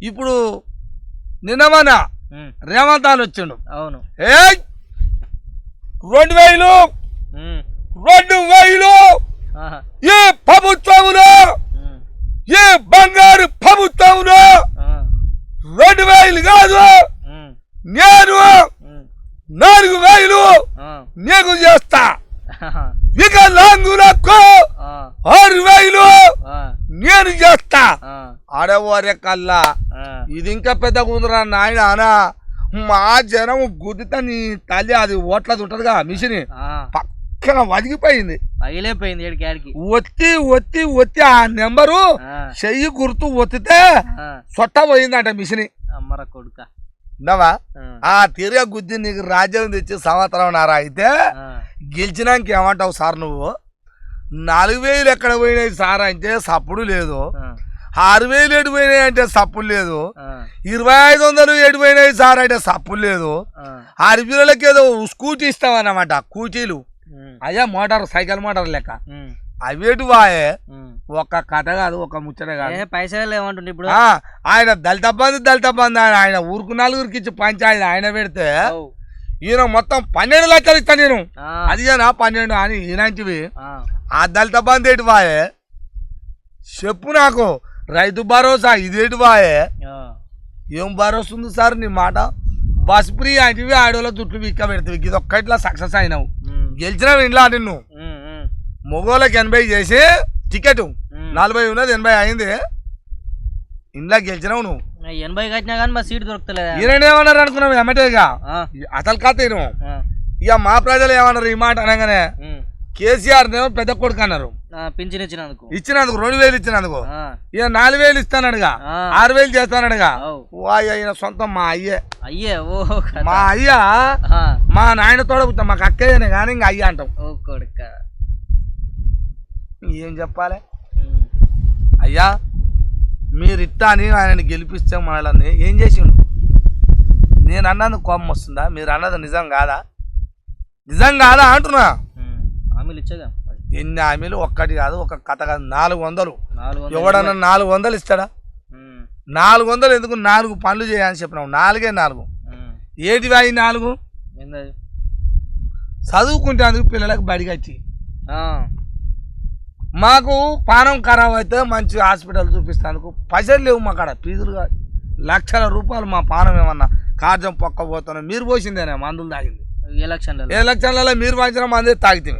ఇప్పుడు నిన్నమన రేవంత్ అని వచ్చిండు. అవును. ఏ రెండు వేలు! రెండు వేలు! ఈ ప్రభుత్వంలో ఈ బంగారు ప్రభుత్వంలో రెండు వేలు కాదు. నేను నాలుగు వేలు నీకు చేస్తా. ఆహా, వికలాంగులకు ఆ, ఆరు వేలు నేను చేస్తా. ఆడవారే కల్లా ఇది ఇంకా పెద్ద కుదరా నాయన అనా. మా జనం గుద్దితే నీ తల్లి అది ఓట్లది ఉంటదిగా మిషన్. పక్కన వదిగిపోయింది. పగిలిపోయింది ఒత్తి ఒత్తి ఒత్తి ఆ నెంబరు చెయ్యి గుర్తు ఒత్తితే సొట్ట పోయిందంట మిషన్. అమ్మర కొడుక. నవా ఆ, తిరిగా గుద్ది నీకు రాజ్యం తెచ్చి సంవత్సరం నారా అయితే గెలిచినాక ఏమంటావు సార్ నువ్వు? నాలుగు వేలు ఎక్కడ పోయినాయి సార్ అంటే సప్పుడు లేదు. ఆరు వేలు ఎటు పోయినాయి అంటే సప్పుడు లేదు. ఇరవై ఐదు వందలు ఎటు పోయినాయి సార్ అంటే సప్పుడు లేదు. ఆరు పిల్లలకి ఏదో స్కూటీ ఇస్తామన్నమాట కూటీలు అయ్యా మోటార్ సైకిల్ మోటార్ లెక్క. అవేటి వాయే. ఒక్క కథ కాదు ఒక ముచ్చట కాదు. పైసలు ఏమంటుండే ఇప్పుడు. ఆయన దళిత బంధు దళిత బంధు ఆయన ఆయన ఊరుకు నలుగురికి ఇచ్చి పంచాయతీ ఆయన పెడితే ఈయన మొత్తం పన్నెండు లక్షలు ఇస్తా నేను. అదిగానా పన్నెండు అని ఆ, ఆ దళిత బంధు ఏటి వాయే? చెప్పు నాకు. రైతు భరోసా ఇదేటి ఆ, ఏం భరోసా ఉంది సార్ నీ మాట? బస్ ఫ్రీ అంటివి ఆడోళ్ళ దుట్లు విక్క పెడతావి. ఇది ఒక్కట్లా సక్సెస్ అయినావు. గెలిచినావు ఇంట్లో నిన్ను. మగోళ్ళకి ఎనభై చేసి టికెట్. నలభై ఉన్నది ఎనభై అయింది. ఇంట్లో గెలిచినావు నువ్వు. ఎనభై కట్టినా కానీ మా సీట్ దొరుకుతలేదా ఈయన ఏమన్నారు అనుకున్నావు ఎమ్మటేగా అసలు. ఆ, ఇక మా ప్రజలు ఏమన్నారు ఈ మాట అనగానే కేసీఆర్ పెద్ద కొడుకు అన్నారు. పింఛన్ ఇచ్చినందుకు. ఇచ్చినందుకు రెండు వేలు ఇచ్చినందుకు. ఇక నాలుగు వేలు ఇస్తానడుగా. ఆరు వేలు చేస్తానడుగా. వాయ్ అయిన సొంతం మా అయ్యే. అయ్యే ఓ. మా అయ్య మా నాయన తోడగుతాం మాకు అక్కయ్యనే కానీ ఇంక అయ్య అంటాం ఓ కొడుక. ఏం చెప్పాలి? అయ్యా మీరు ఇట్టా అని ఆయనని గెలిపిస్తే మనల్ని ఏం చేసిండు? నేను అన్నది కోపం వస్తుందా? మీరు అన్నది నిజం కాదా? నిజం కాదా అంటున్నా. హామీలు ఇచ్చేగా ఎన్ని హామీలు? ఒక్కటి కాదు ఒక కథ కాదు. నాలుగు వందలు. ఎవడన్నా నాలుగు వందలు ఇస్తాడా? నాలుగు వందలు ఎందుకు నాలుగు పనులు చేయని చెప్పినావు? నాలుగే నాలుగు. ఏటివి అవి నాలుగు? ఏందది? చదువుకుంటే అందుకు పిల్లలకు బడికి వచ్చి. మాకు పానం ఖరాబ్ అయితే మంచి హాస్పిటల్ చూపిస్తానికి పైసలు లేవు మా కాడ. లక్షల రూపాయలు మా పానం ఏమన్నా. కార్జం పొక్క పోతున్నాం. మీరు పోసిందేనే? మందులు తాగింది. ఎలక్షన్లలో. మీరు పంచిన మంది తాగితే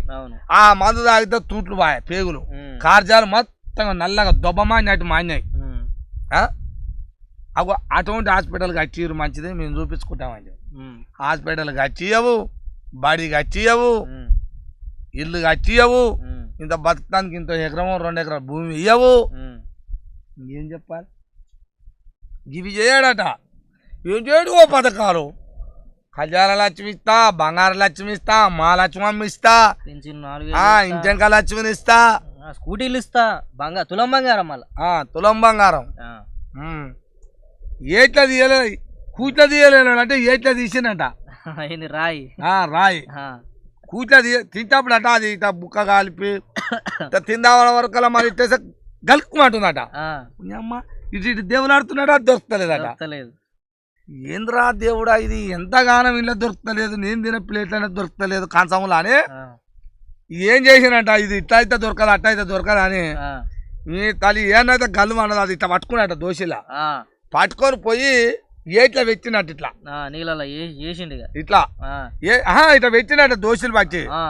ఆ మందు తాగితే తూట్లు బాయ్ పేగులు. కార్జాలు మొత్తం నల్లగా ఉమ్, ఆ? అగో అటువంటి హాస్పిటల్ కట్టిరు మంచిది మేము చూపించుకుంటామని. ఉమ్, హాస్పిటల్ కట్టియవు బడి కట్టియవు ఇల్లు కట్టియవు ఇంత బతకడానికి ఇంత ఎకరమో రెండు ఎకరాల భూమి ఇయ్యవు. ఏం చెప్పాలి? ఇవి చేయడట. ఏం చేయడు ఓ పథకాలు? కళ్యాణ లక్ష్మి ఇస్తా బంగారు లక్ష్మి ఇస్తా మా లక్ష్మమ్మ ఇస్తా. ఇంజంక లక్ష్మిని ఇస్తా. స్కూటీలు ఇస్తా. బంగారు తులం బంగారం మళ్ళా. ఆ తులం బంగారం. ఏట్లా తీయలే? కూట్ల తీయలేడు అంటే ఏట్లా తీసిండట? రాయి. రాయి. కూట్ల తీయ తింటప్పుడు అట అది ఇట్లా బుక్క కాలిపి ఇట్లా తిందామన్న వరకు మరి గలుక్కుమంటుందట అమ్మ ఇటు ఇటు దేవులాడుతున్నాడా దొరుకుతలేదట. దొరకలేదు ఏంద్రా దేవుడా ఇది? ఎంతగానో ఇళ్ళ దొరుకుతలేదు నేను తినే ప్లేట్లనే దొరుకుతలేదు కంచంలో అని. ఏం చేసినట ఇది ఇట్లా అయితే దొరకదు అట్లా అయితే దొరకదు అని. ఈ తల్లి ఏనైతే గల్లు అన్నది అది ఇట్లా పట్టుకున్నట దోశలా ఆ, పట్టుకొని పోయి ఏట్లా పెట్టినట్టు ఇట్లా. నీళ్ళలో ఇట్లా. ఇట్లా పెట్టినట్టు దోశలు పట్టి. ఆ,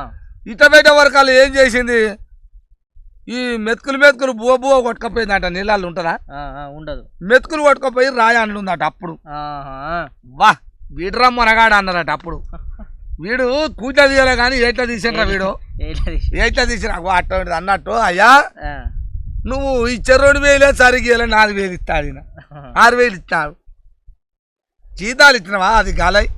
ఇట్లా పెట్టే వరకు ఏం చేసింది? ఈ మెతుకులు మెతుకులు బువ బువ కొట్టుకపోయిందట నీళ్ళల్లో ఉంటుందా? ఆ, ఆ, ఉండదు. మెతుకులు కొట్టుకపోయి రాయి అంటుందట అప్పుడు వా వీడురా మొనగాడు అన్నారట అప్పుడు. వీడు కూట తీయలే కానీ ఏట్లా తీసిండ్రా వీడు? ఏట్లా తీసిన అటువంటి అన్నట్టు అయ్యా నువ్వు ఇచ్చే రెండు వేలే సరిగ్గా నాలుగు వేలు ఇస్తాడు ఆరు వేలు ఇస్తాడు. జీతాలు ఇచ్చినవా? అది గాలై.